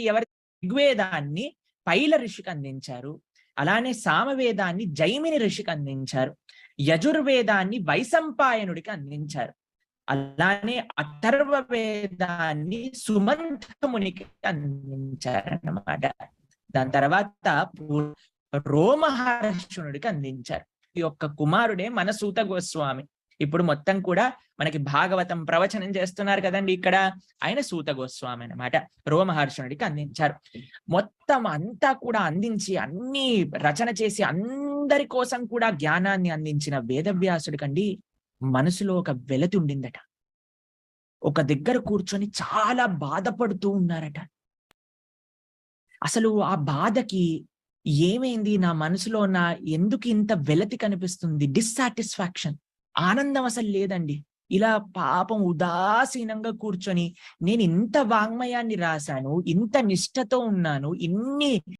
ఎవరి ఋగ్వేదాన్ని పైల ఋషికి అందించారు. అలానే సామవేదాన్ని జైమిని ఋషికి అందించారు. యజుర్వేదాన్ని వైసంపాయనుడికి అందించారు. అలానే అథర్వ వేదాన్ని సుమంతమునికి అందించారన్నమాట. దాని తర్వాత రోమహర్షునుడికి అందించారు. ఈ యొక్క కుమారుడే మన సూత గోస్వామి. ఇప్పుడు మొత్తం కూడా మనకి భాగవతం ప్రవచనం చేస్తున్నారు కదండి ఇక్కడ. ఆయన సూత గోస్వామి అనమాట రోమహర్షణుడికి అందించారు. మొత్తం అంతా కూడా అందించి అన్ని రచన చేసి అందరి కోసం కూడా జ్ఞానాన్ని అందించిన వేదవ్యాసుడికండి మనసులో ఒక వెలతి ఉండిందట. ఒక దగ్గర కూర్చొని చాలా బాధపడుతూ ఉన్నారట. అసలు ఆ బాధకి ఏమైంది? నా మనసులో నా ఎందుకు ఇంత వెలతి కనిపిస్తుంది? డిస్సాటిస్ఫాక్షన్ ఆనందం అసలు లేదండి. ఇలా పాపం ఉదాసీనంగా కూర్చొని నేను ఇంత వాంగ్మయాన్ని రాశాను ఇంత నిష్ఠతో ఉన్నాను ఇన్ని